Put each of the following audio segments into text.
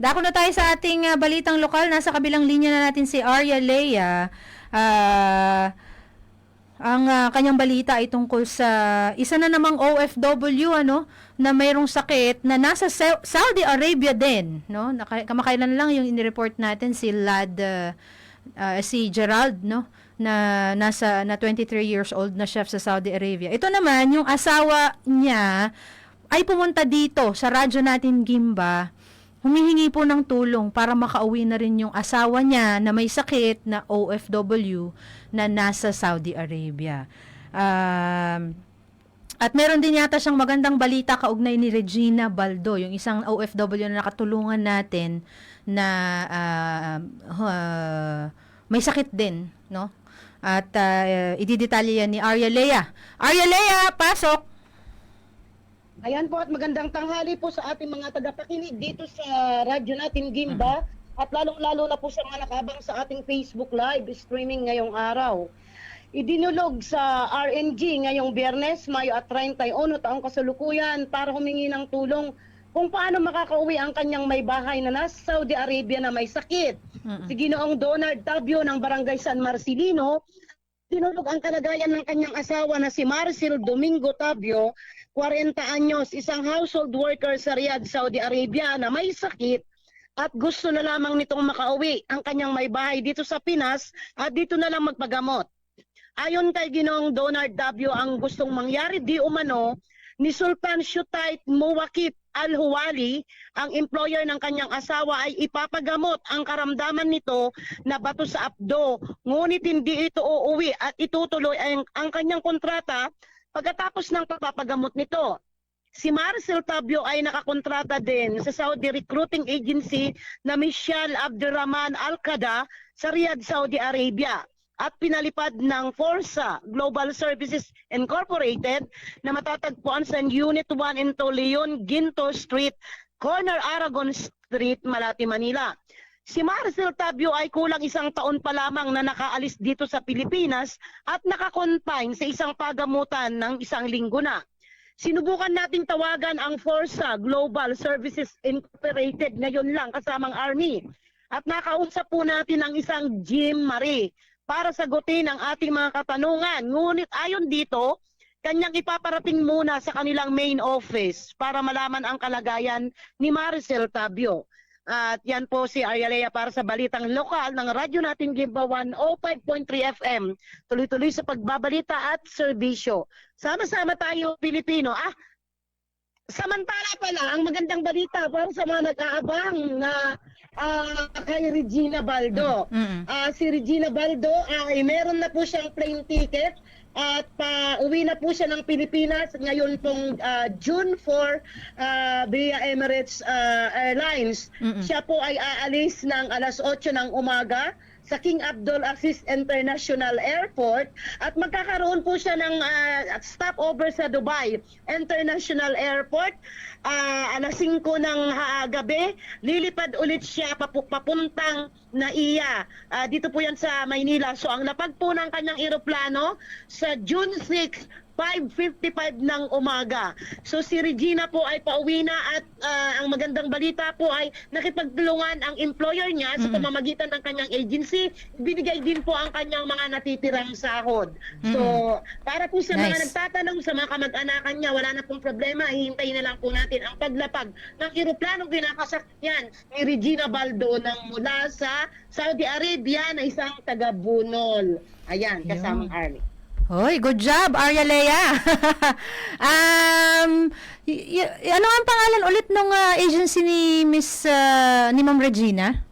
Dako na tayo sa ating ah, balitang lokal. Nasa kabilang linya na natin si Arya Lea. Ah, ang ah, kanyang balita ay tungkol sa isa na namang OFW ano na mayroong sakit na nasa Sa- Saudi Arabia din, no? Kamakailan lang yung inireport natin si Lad ah, ah, si Gerald, no? na nasa na 23 years old na chef sa Saudi Arabia. Ito naman yung asawa niya ay pumunta dito sa radyo natin Gimba humihingi po ng tulong para makauwi na rin yung asawa niya na may sakit na OFW na nasa Saudi Arabia. Um, at meron din yata siyang magandang balita kaugnay ni Regina Baldo, yung isang OFW na nakatulungan natin na ah, ah, may sakit din, no? At uh, ididetalye ni Arya Lea. Arya Lea, pasok! Ayan po at magandang tanghali po sa ating mga tagapakinig dito sa radyo natin Gimba at lalong-lalo na po sa mga nakabang sa ating Facebook Live streaming ngayong araw. Idinulog sa RNG ngayong Biyernes, Mayo at 31 taong kasalukuyan para humingi ng tulong kung paano makakauwi ang kanyang may bahay na nasa Saudi Arabia na may sakit. Si Ginoong Donald Tabio ng Barangay San Marcelino, tinulog ang kalagayan ng kanyang asawa na si Marcel Domingo Tabio, 40 anyos, isang household worker sa Riyadh, Saudi Arabia na may sakit at gusto na lamang nitong makauwi ang kanyang may bahay dito sa Pinas at dito na lang magpagamot. Ayon kay Ginoong Donald Tabio, ang gustong mangyari di umano ni Sultan Shutait Muwakit Al-Huwali, ang employer ng kanyang asawa ay ipapagamot ang karamdaman nito na bato sa abdo. Ngunit hindi ito uuwi at itutuloy ang, ang kanyang kontrata pagkatapos ng pagpapagamot nito. Si Marcel Tabio ay nakakontrata din sa Saudi Recruiting Agency na Michelle Abdurrahman Al-Qada sa Riyadh, Saudi Arabia at pinalipad ng Forza Global Services Incorporated na matatagpuan sa Unit 1 into Leon Ginto Street, corner Aragon Street, Malati, Manila. Si Marcel Tabio ay kulang isang taon pa lamang na nakaalis dito sa Pilipinas at nakakonfine sa isang pagamutan ng isang linggo na. Sinubukan nating tawagan ang Forza Global Services Incorporated ngayon lang kasamang Army. At nakausap po natin ang isang Jim Marie para sagutin ang ating mga katanungan. Ngunit ayon dito, kanyang ipaparating muna sa kanilang main office para malaman ang kalagayan ni Maricel Tabio. At yan po si Arialea para sa balitang lokal ng radyo natin Gimba 105.3 FM. Tuloy-tuloy sa pagbabalita at serbisyo. Sama-sama tayo Pilipino. Ah, samantala pala, ang magandang balita para sa mga nag-aabang na ah, kay Regina Baldo. Mm-mm. Ah, si Regina Baldo ay meron na po siyang plane ticket at pa uwi na po siya ng Pilipinas ngayon pong ah, June 4 ah, via Emirates ah, Airlines. Mm-mm. Siya po ay aalis ng alas 8 ng umaga sa King Abdul Aziz International Airport at magkakaroon po siya ng ah, stopover sa Dubai International Airport. Ah, alas 5 ng ah, gabi lilipad ulit siya papu- papuntang Naiya. Ah, dito po yan sa Maynila. So ang lapag po ng kanyang eroplano sa June 6 5.55 ng umaga. So si Regina po ay pauwi na at ah, ang magandang balita po ay nakipagtulungan ang employer niya sa pamamagitan ng kanyang agency. Binigay din po ang kanyang mga natitirang sahod. So para po sa mga Nice. nagtatanong sa mga kamag-anakan niya, wala na pong problema. Hihintayin na lang po natin ang paglapag ng eroplanong kinakasakyan ni Regina Baldo ng mula sa Saudi Arabia na isang taga-Bunol. Ayan, kasamang Army. Hoy, good job, Arya Lea. um, ano ang pangalan ulit ng agency ni Miss ah, ni Ma'am Regina?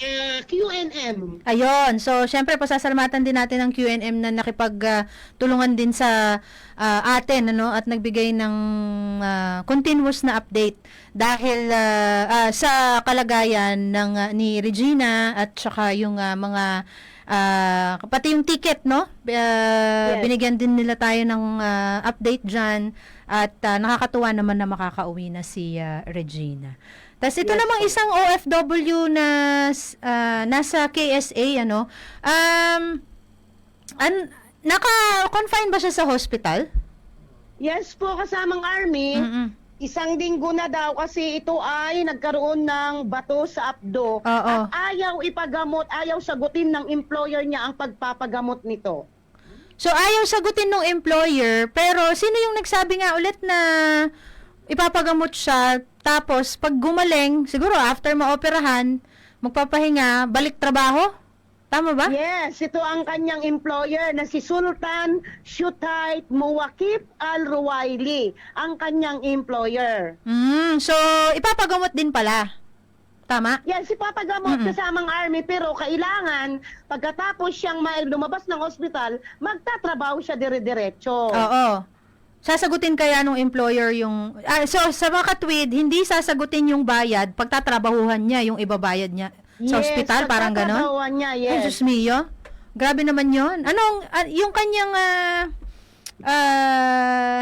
Uh, QNM. Ayun. So, syempre, pasasalamatan din natin ang QNM na nakipagtulungan din sa ah, atin, ano, at nagbigay ng ah, continuous na update dahil ah, ah, sa kalagayan ng ah, ni Regina at saka yung ah, mga ah, pati yung ticket, no? Ah, Yes. Binigyan din nila tayo ng ah, update dyan at ah, nakakatuwa naman na makakauwi na si ah, Regina. Tapos ito Yes, namang isang OFW na ah, nasa KSA ano. Um an naka-confine ba siya sa hospital? Yes po, kasamang Army. Mm-mm. Isang linggo na daw kasi ito ay nagkaroon ng bato sa abdo. Oo. At ayaw ipagamot, ayaw sagutin ng employer niya ang pagpapagamot nito. So, ayaw sagutin ng employer, pero sino yung nagsabi nga ulit na ipapagamot siya, tapos pag gumaling, siguro after maoperahan, magpapahinga, balik trabaho? Tama ba? Yes, ito ang kanyang employer na si Sultan Shutait Muwakip Al-Ruwaili, ang kanyang employer. Mm, so, ipapagamot din pala. Tama? Yan, si Papa Gamot Mm-mm. kasamang army pero kailangan pagkatapos siyang ma- lumabas ng ospital, magtatrabaho siya dire-diretso. Oo. Sasagutin kaya nung employer yung... Ah, so, sa mga katwid, hindi sasagutin yung bayad, pagtatrabahuhan niya yung ibabayad niya sa ospital, parang ganon? niya, Ay, yes. Diyos mio. Grabe naman yon. Anong, ah, yung kanyang, ah, ah,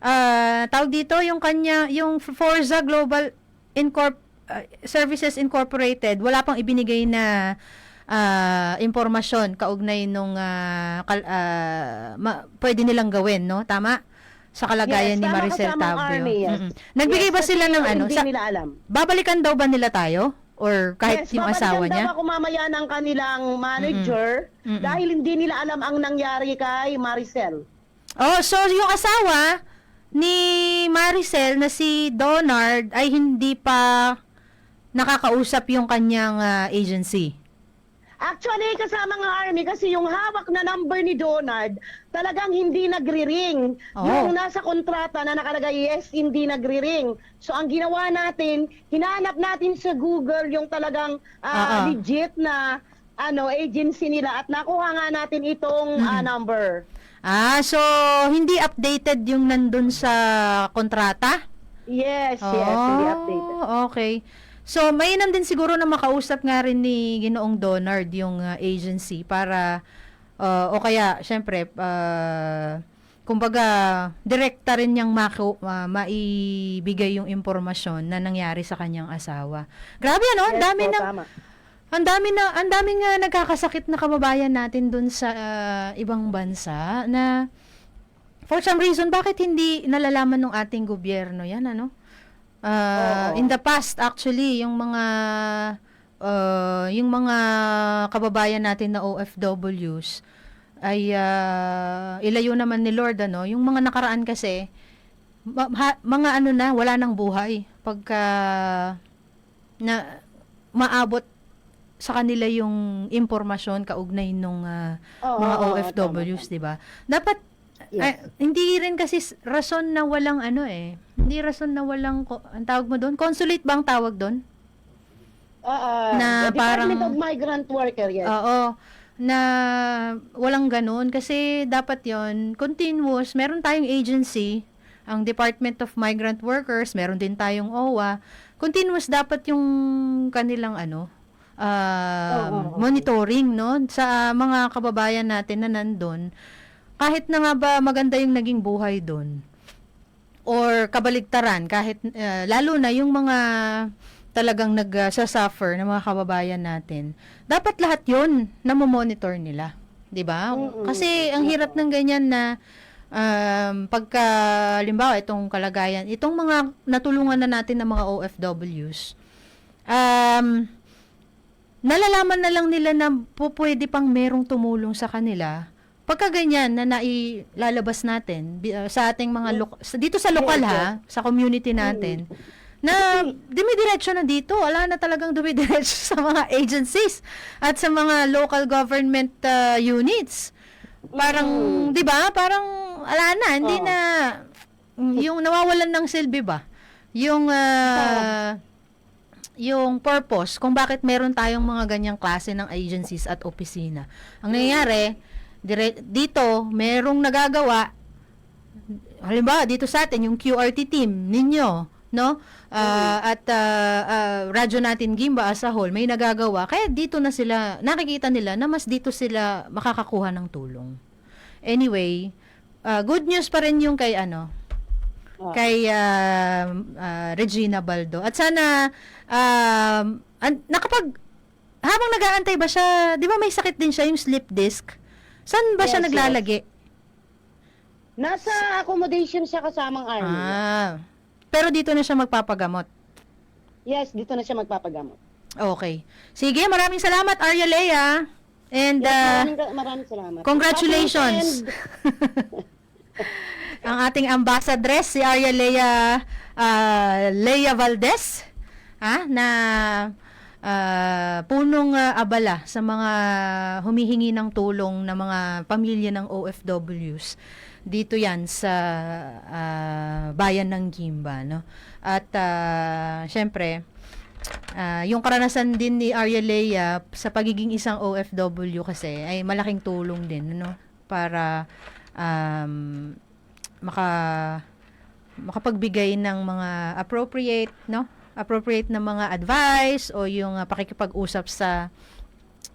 ah, tawag dito, yung kanya, yung Forza Global Incorp ah, Services Incorporated, wala pang ibinigay na ah, impormasyon kaugnay nung ah, kal- ah, ma- pwede nilang gawin, no? Tama? Sa kalagayan Yes, ni tama Maricel kasamang Tabio. army, yes. Mm-mm. Nagbigay Yes, ba kasi sila ng ano? Hindi Sa, nila alam. babalikan daw ba nila tayo? Or kahit yes, yung asawa niya? daw ako mamaya ng kanilang manager Mm-mm. dahil hindi nila alam ang nangyari kay Maricel. Oh, so yung asawa ni Maricel na si Donard ay hindi pa nakakausap yung kanyang ah, agency. Actually, kasama ng army kasi yung hawak na number ni Donald talagang hindi nagri-ring. Oo. Yung nasa kontrata na nakalagay yes, hindi nagri-ring. So ang ginawa natin, hinanap natin sa Google yung talagang ah, Oo. legit na ano agency nila at nakuha nga natin itong ah, number. Ah, so hindi updated yung nandun sa kontrata? Yes, yes, hindi updated. Oh, okay. So, mainam din siguro na makausap nga rin ni Ginoong Donard yung uh, agency para uh, o kaya syempre uh, kumbaga direkta rin niyang maku, uh, maibigay yung impormasyon na nangyari sa kanyang asawa. Grabe ano, ang Yes dami po, ng tama. ang dami na ang daming uh, nagkakasakit na kababayan natin dun sa uh, ibang bansa na for some reason bakit hindi nalalaman ng ating gobyerno yan ano? Uh, Oo. in the past actually yung mga uh, yung mga kababayan natin na OFWs ay uh, ilayo naman ni Lord ano yung mga nakaraan kasi ma- ha- mga ano na wala nang buhay pagka na maabot sa kanila yung impormasyon kaugnay nung ah, Oo, mga oo, OFWs, 'di ba? Dapat Yes. ay, hindi rin kasi rason na walang ano eh. Hindi rason na walang ko- ang tawag mo doon, consulate ba ang tawag doon? Oo, Na the parang- Department of Migrant Worker, yes. Oo. Na walang ganun kasi dapat 'yon continuous. Meron tayong agency, ang Department of Migrant Workers, meron din tayong OWA. Continuous dapat yung kanilang ano, ah, Oo, oo, oo. monitoring no sa mga kababayan natin na nandun. Kahit na nga ba maganda yung naging buhay doon or kabaligtaran kahit uh, lalo na yung mga talagang nag-suffer ng mga kababayan natin. Dapat lahat 'yon na monitor nila, 'di ba? Kasi ang hirap ng ganyan na um, pagka limbawa itong kalagayan, itong mga natulungan na natin ng mga OFWs. Um nalalaman na lang nila na pwede pang merong tumulong sa kanila. Pagka ganyan na nailalabas natin uh, sa ating mga lo- sa, dito sa lokal ha, sa community natin, na dumidiretso na dito, wala na talagang dumidiretso sa mga agencies at sa mga local government uh, units. Parang, 'di ba? Parang wala na, hindi Oo. na mm, yung nawawalan ng silbi ba? Yung uh, yung purpose kung bakit meron tayong mga ganyang klase ng agencies at opisina. Ang nangyayari, dire- dito, merong nagagawa, halimbawa, dito sa atin, yung QRT team ninyo, no? Ah, At ah, ah, radyo natin Gimba as a whole, may nagagawa. Kaya dito na sila, nakikita nila na mas dito sila makakakuha ng tulong. Anyway, ah, good news pa rin yung kay ano, kay ah, ah, Regina Baldo. At sana um an- nakapag habang nag-aantay ba siya, 'di ba may sakit din siya yung slip disc? Saan ba siya Yes, naglalagi? Nasa accommodation siya kasamang army. Ah. Pero dito na siya magpapagamot. Yes, dito na siya magpapagamot. Okay. Sige, maraming salamat Arya Lea. And Yes, uh, maraming, maraming salamat. congratulations. Ang ating ambassadress si Arya Lea ah, Lea Valdez ah, na ah, punong ah, abala sa mga humihingi ng tulong ng mga pamilya ng OFWs dito yan sa ah, bayan ng Gimba no? At ah, syempre Ah, yung karanasan din ni Arya Lea sa pagiging isang OFW kasi ay malaking tulong din no? Para um, maka makapagbigay ng mga appropriate no appropriate na mga advice o yung ah, pakikipag-usap sa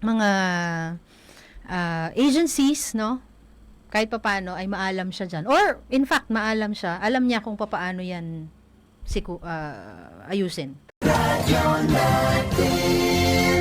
mga ah, agencies no? Kahit papaano ay maalam siya diyan or in fact maalam siya. Alam niya kung papaano yan siku, ah, ayusin. Radyo natin